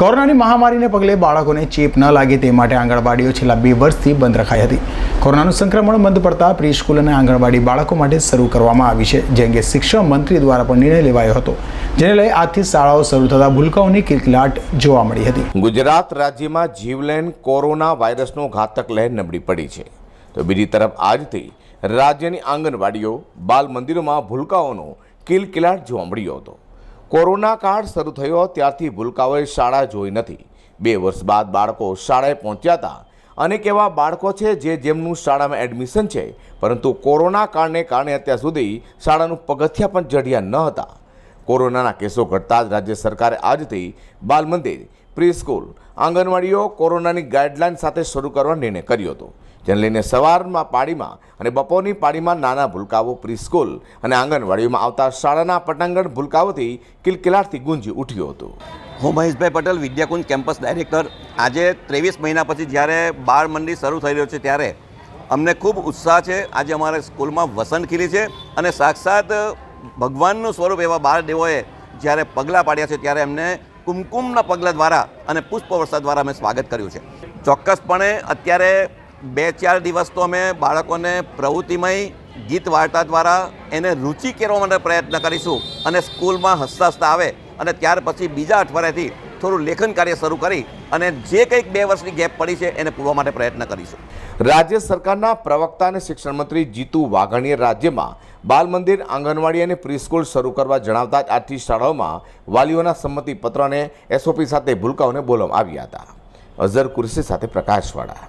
કોરોનાની મહામારીને પગલે બાળકોને ચેપ ન લાગે તે માટે આંગણવાડીઓ છેલ્લા બે વર્ષથી બંધ રખાઈ હતી. કોરોનાનું સંક્રમણ બંધ પડતા પ્રી સ્કૂલ અને આંગણવાડી બાળકો માટે શરૂ કરવામાં આવી છે, જે અંગે શિક્ષણ મંત્રી દ્વારા પણ નિર્ણય લેવાયો હતો. જેને લઈ આજથી શાળાઓ શરૂ થતાં ભૂલકાઓની કિલકિલાટ જોવા મળી હતી. ગુજરાત રાજ્યમાં જીવલેણ કોરોના વાયરસનો ઘાતક લહેર નબળી પડી છે. તો બીજી તરફ આજથી રાજ્યની આંગણવાડીઓ બાલ મંદિરોમાં ભૂલકાઓનો કિલકિલાટ જોવા મળ્યો હતો. કોરોના કાળ શરૂ થયો ત્યારથી ભૂલકાઓએ શાળા જોઈ નથી. બે વર્ષ બાદ બાળકો શાળાએ પહોંચ્યા હતા. અનેક એવા બાળકો છે જે જેમનું શાળામાં એડમિશન છે, પરંતુ કોરોના કાળને કારણે અત્યાર સુધી શાળાનું પગથિયા પણ ચઢ્યા ન હતા. કોરોનાના કેસો ઘટતા જ રાજ્ય સરકારે આજથી બાલ મંદિર પ્રી સ્કૂલ, આંગણવાડીઓ કોરોનાની ગાઈડલાઇન સાથે શરૂ કરવા નિર્ણય કર્યો હતો. જેને લઈને સવારમાં પાળીમાં અને બપોરની પાળીમાં નાના ભૂલકાઓ પ્રીસ્કૂલ અને આંગણવાડીઓમાં આવતા શાળાના પટાંગણ ભૂલકાઓથી કિલકિલાટથી ગુંજી ઉઠ્યું હતું. હું મહેશભાઈ પટેલ, વિદ્યાકુંજ કેમ્પસ ડાયરેક્ટર. આજે ત્રેવીસ મહિના પછી જ્યારે બાળ મંડી શરૂ થઈ રહ્યો છે ત્યારે અમને ખૂબ ઉત્સાહ છે. આજે અમારા સ્કૂલમાં વસંત ખીલી છે અને સાક્ષાત ભગવાનનું સ્વરૂપ એવા બાળ દેવોએ જ્યારે પગલાં પાડ્યા છે ત્યારે એમને કુમકુમના પગલાં દ્વારા અને પુષ્પવર્ષા દ્વારા અમે સ્વાગત કર્યું છે. ચોક્કસપણે અત્યારે બે ચાર દિવસ તો અમે બાળકોને પ્રવૃત્તિમય ગીત વાર્તા દ્વારા એને રુચિ કરવા માટે પ્રયત્ન કરીશું અને સ્કૂલમાં હસતા હસતા આવે અને ત્યાર પછી બીજા અઠવાડિયાથી થોડું લેખન કાર્ય શરૂ કરી અને જે કંઈક બે વર્ષની ગેપ પડી છે એને પૂરવા માટે પ્રયત્ન કરીશું. રાજ્ય સરકારના પ્રવક્તા અને શિક્ષણ મંત્રી જીતુ વાઘાણીએ રાજ્યમાં બાલ મંદિર, આંગણવાડી અને પ્રીસ્કૂલ શરૂ કરવા જણાવતા જ આઠી શાળાઓમાં વાલીઓના સંમતિ પત્ર એસઓપી સાથે ભૂલકાઓને બોલવામાં આવ્યા હતા. અઝર કુરશી સાથે પ્રકાશવાળા.